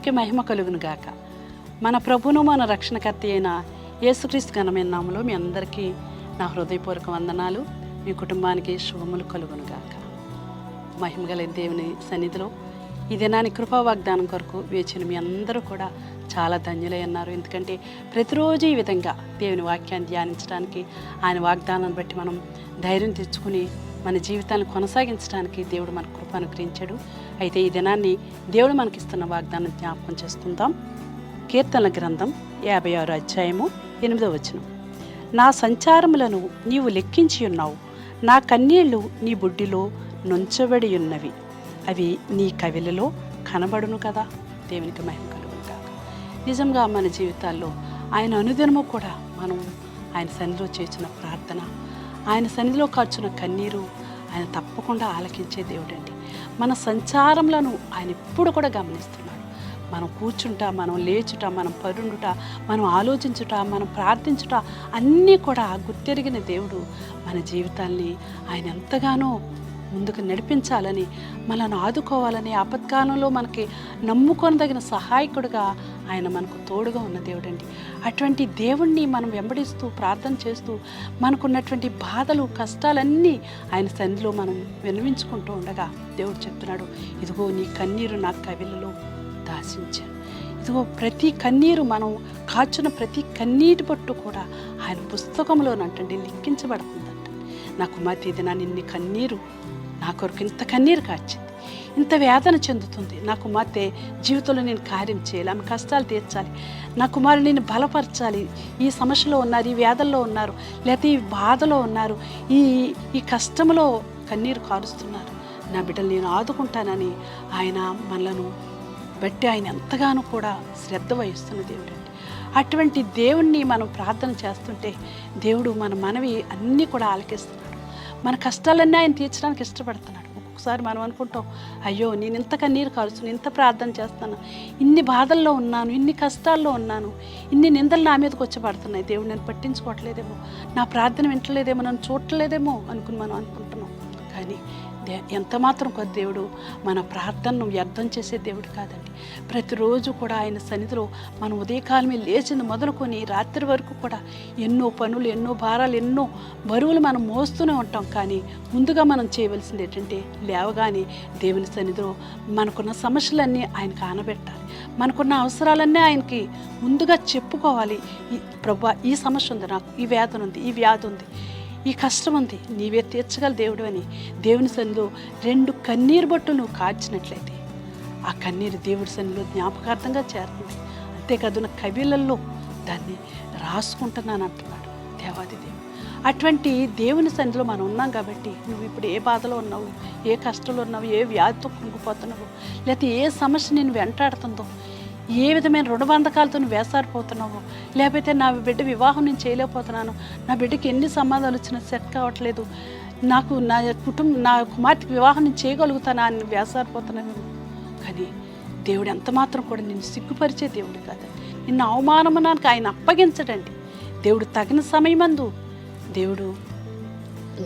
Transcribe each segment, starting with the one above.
దేవునికి మహిమ కలుగును గాక. మన ప్రభును మన రక్షణకర్త అయిన యేసుక్రీస్తు ఘనమైన నామలో మీ అందరికీ నా హృదయపూర్వక వందనాలు. మీ కుటుంబానికి శుభములు కలుగును గాక. మహిమగల దేవుని సన్నిధిలో ఈ దినాన్ని కృపా వాగ్దానం కొరకు వేచిన మీ అందరూ కూడా చాలా ధన్యులై అన్నారు ఎందుకంటే ప్రతిరోజు ఈ విధంగా దేవుని వాక్యాన్ని ధ్యానించడానికి ఆయన వాగ్దానాన్ని బట్టి మనం ధైర్యం తెచ్చుకుని మన జీవితాన్ని కొనసాగించడానికి దేవుడు మన కృప అనుగ్రహించాడు. అయితే ఈ దినాన్ని దేవుడు మనకిస్తున్న వాగ్దానం జ్ఞాపకం చేసుకుందాం కీర్తనల గ్రంథం యాభై ఆరు అధ్యాయము ఎనిమిదో వచనం. నా సంచారములను నీవు లెక్కించి ఉన్నావు. నా కన్నీళ్ళు నీ బుడ్డిలో నుంచబడి ఉన్నవి. అవి నీ కవిలలో కనబడును కదా. దేవునికి మహిమ కలుగును నిజంగా మన జీవితాల్లో ఆయన అనుదినము కూడా మనం ఆయన సన్నిలో చేసిన ప్రార్థన ఆయన సన్నిధిలో ఖర్చున కన్నీరు ఆయన తప్పకుండా ఆలకించే దేవుడండి. మన సంచారంలను ఆయన ఎప్పుడు కూడా గమనిస్తున్నాడు. మనం కూర్చుంట మనం లేచుట మనం పరుండుట మనం ఆలోచించుట మనం ప్రార్థించుట అన్నీ కూడా గుర్తెరిగిన దేవుడు మన జీవితాల్ని ఆయన ఎంతగానో ముందుకు నడిపించాలని మనల్ని ఆదుకోవాలని ఆపత్కాలంలో మనకి నమ్ముకొనదగిన సహాయకుడిగా ఆయన మనకు తోడుగా ఉన్న దేవుడండి. అటువంటి దేవుణ్ణి మనం వెంబడిస్తూ ప్రార్థన చేస్తూ మనకున్నటువంటి బాధలు కష్టాలన్నీ ఆయన సన్నిధిలో మనం వినవించుకుంటూ ఉండగా దేవుడు చెప్తున్నాడు ఇదిగో నీ కన్నీరు నా కవిలలో దాసించాను ఇదిగో ప్రతి కన్నీరు మనం కాచున్న ప్రతి కన్నీటి పట్టు కూడా ఆయన పుస్తకంలోనంటండి లిఖించబడుతుందంట. నా కుమార్తె ఇది నా నిన్ని కన్నీరు నా కొరకు ఇంత కన్నీరు కాచింది. ఇంత వేదన చెందుతుంది. నా కుమార్తె జీవితంలో నేను కార్యం చేయాలి ఆమె కష్టాలు తీర్చాలి. నా కుమారుని నేను బలపరచాలి. ఈ సమస్యలో ఉన్నారు ఈ వేదల్లో ఉన్నారు లేకపోతే ఈ బాధలో ఉన్నారు. ఈ ఈ కష్టంలో కన్నీరు కారుస్తున్నారు. నా బిడ్డలు నేను ఆదుకుంటానని ఆయన మనలను బట్టి ఆయన ఎంతగానో కూడా శ్రద్ధ వహిస్తున్న దేవుడు అటువంటి దేవుణ్ణి మనం ప్రార్థన చేస్తుంటే దేవుడు మన మనవి అన్నీ కూడా ఆలకిస్తున్నాడు. మన కష్టాలన్నీ ఆయన తీర్చడానికి ఇష్టపడుతున్నాడు. ఒక్కొక్కసారి మనం అనుకుంటాం అయ్యో నేను ఇంత కన్నీరు కాల్చును ఇంత ప్రార్థన చేస్తాను ఇన్ని బాధల్లో ఉన్నాను ఇన్ని కష్టాల్లో ఉన్నాను ఇన్ని నిందలు నా మీదకి వచ్చి పడుతున్నాయి. దేవుడు నేను పట్టించుకోవట్లేదేమో నా ప్రార్థన వింటలేదేమో నన్ను చూడలేదేమో అనుకుని మనం అనుకుంటున్నాం. కానీ దే- ఎంత మాత్రం కొద్ది దేవుడు మన ప్రార్థనను వ్యర్థం చేసే దేవుడు కాదండి. ప్రతిరోజు కూడా ఆయన సన్నిధిలో మనం ఉదయకాలమే లేచింది మొదలుకొని రాత్రి వరకు కూడా ఎన్నో పనులు ఎన్నో భారాలు ఎన్నో బరువులు మనం మోస్తూనే ఉంటాం. కానీ ముందుగా మనం చేయవలసింది ఏంటంటే లేవగానే దేవుని సన్నిధిలో మనకున్న సమస్యలన్నీ ఆయనకు ఆనబెట్టాలి మనకున్న అవసరాలన్నీ ఆయనకి ముందుగా చెప్పుకోవాలి. ఈ ప్రభా ఈ సమస్య ఉంది నాకు ఈ వ్యాధి ఉంది ఈ వ్యాధి ఉంది. ఈ కష్టం ఉంది నీవే తీర్చగల దేవుడు అని దేవుని సన్నిలో రెండు కన్నీరు బొట్టు నువ్వు కార్చినట్లయితే ఆ కన్నీరు దేవుడి సన్నిలో జ్ఞాపకార్థంగా చేరుతుంది. అంతేకాదు నా కవిలల్లో దాన్ని రాసుకుంటున్నాను అంటున్నాడు దేవాది దేవుడు. అటువంటి దేవుని సన్నిధిలో మనం ఉన్నాం కాబట్టి నువ్వు ఇప్పుడు ఏ బాధలో ఉన్నావు ఏ కష్టంలో ఉన్నావు ఏ వ్యాధితో కుంగిపోతున్నావు లేకపోతే ఏ సమస్య నేను వెంటాడుతుందో ఏ విధమైన రుణబంధకాలతో వేసారిపోతున్నావు? లేకపోతే నా బిడ్డ వివాహం నేను చేయలేకపోతున్నాను. నా బిడ్డకి ఎన్ని సంబంధాలు వచ్చినా సెట్ కావట్లేదు. నాకు నా కుటుంబం నా కుమార్తెకి వివాహం నేను చేయగలుగుతానా అని వేసారిపోతున్నాను కానీ దేవుడు ఎంత మాత్రం కూడా నిన్ను సిగ్గుపరిచే దేవుడు కాదు. నిన్ను అవమానమునానికి ఆయన అప్పగించడండి. దేవుడు తగిన సమయమందు దేవుడు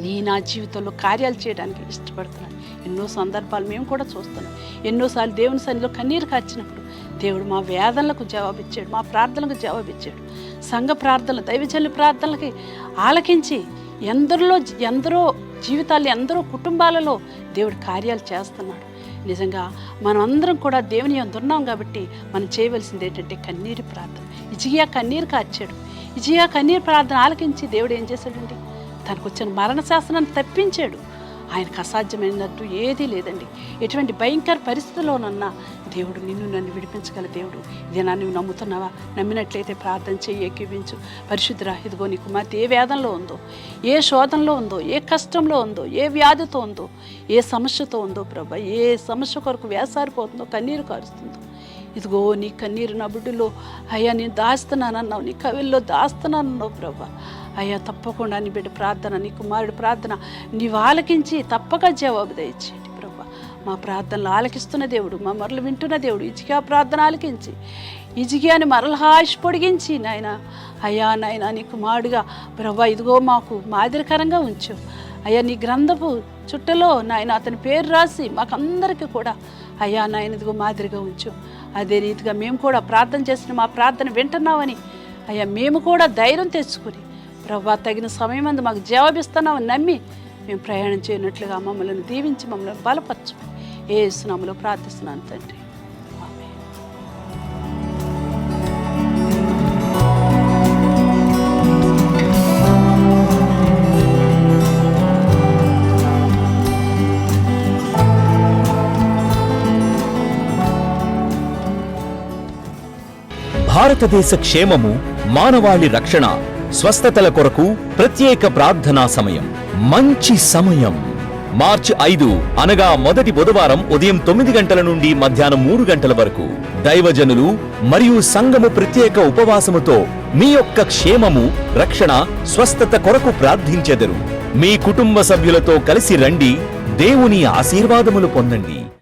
నీ నా జీవితంలో కార్యాలు చేయడానికి ఇష్టపడుతున్నాను ఎన్నో సందర్భాలు మేము కూడా చూస్తున్నాం. ఎన్నోసార్లు దేవుని సన్నిధిలో కన్నీరు కాచినప్పుడు దేవుడు మా వేదనలకు జవాబిచ్చాడు మా ప్రార్థనలకు జవాబిచ్చాడు. సంఘ ప్రార్థనలు దైవజనుల ప్రార్థనలకి ఆలకించి ఎందరిలో ఎందరో జీవితాలు ఎందరో కుటుంబాలలో దేవుడు కార్యాలు చేస్తున్నాడు. నిజంగా మనం అందరం కూడా దేవుని అందున్నాం కాబట్టి మనం చేయవలసింది ఏంటంటే కన్నీరు ప్రార్థన. ఇజియా కన్నీరు కాచాడు. ఇజియా కన్నీరు ప్రార్థన ఆలకించి దేవుడు ఏం చేశాడండి? తనకు వచ్చిన మరణ శాసనాన్ని తప్పించాడు. ఆయనకు అసాధ్యమైనట్టు ఏదీ లేదండి. ఎటువంటి భయంకర పరిస్థితిలోనన్నా దేవుడు నిన్ను నన్ను విడిపించగల దేవుడు. ఇదేనా నువ్వు నమ్ముతున్నావా? నమ్మినట్లయితే ప్రార్థన చేయి ఏకీవించు. పరిశుద్ధరా ఇదిగో నీ కుమార్తె ఏ వేదంలో ఉందో ఏ శోధనలో ఉందో ఏ కష్టంలో ఉందో ఏ వ్యాధితో ఉందో ఏ సమస్యతో ఉందో ప్రభా ఏ సమస్య కొరకు వేసారిపోతుందో కన్నీరు కారుస్తుందో. ఇదిగో నీ కన్నీరు నా బిడ్డలో. అయ్యా నేను దాస్తున్నానన్నావు నీ కవిల్లో దాస్తున్నానన్నావు ప్రభా. అయ్యా తప్పకుండా నీ బిడ్డ ప్రార్థన నీ కుమారుడు ప్రార్థన నీవు ఆలకించి తప్పక జవాబు దయచేయండి ప్రభా. మా ప్రార్థనలు ఆలకిస్తున్న దేవుడు మా మరలు వింటున్న దేవుడు ఇజిగా ప్రార్థన ఆలకించి ఇజిగాని మరల హాష్ పొడిగించి నాయన అయ్యా నాయన నీ కుమారుడుగా ప్రభా ఇదిగో మాకు మాదిరికరంగా ఉంచు. అయ్యా నీ గ్రంథపు చుట్టలో నాయన అతని పేరు రాసి మాకందరికీ కూడా అయ్యా నాయన ఇదిగో మాదిరిగా ఉంచు. అదే రీతిగా మేము కూడా ప్రార్థన చేసిన మా ప్రార్థన వింటున్నామని అయ్యా మేము కూడా ధైర్యం తెచ్చుకుని ప్రభా తగిన సమయం అందు మాకు జవాబిస్తున్నావు. నమ్మి మేము ప్రయాణం చేయనట్లుగా మమ్మల్ని దీవించి మమ్మల్ని బలపరచు ఏ సునామలో ప్రార్థిస్తున్నాను తండ్రి. భారతదేశ క్షేమము మానవాళి రక్షణ స్వస్థతల కొరకు ప్రత్యేక ప్రార్థనా సమయం. మంచి సమయం. మార్చి ఐదు అనగా మొదటి బుధవారం ఉదయం తొమ్మిది గంటల నుండి మధ్యాహ్నం మూడు గంటల వరకు. దైవజనులు మరియు సంఘము ప్రత్యేక ఉపవాసముతో మీ యొక్క క్షేమము రక్షణ స్వస్థత కొరకు ప్రార్థించెదరు. మీ కుటుంబ సభ్యులతో కలిసి రండి. దేవుని ఆశీర్వాదములు పొందండి.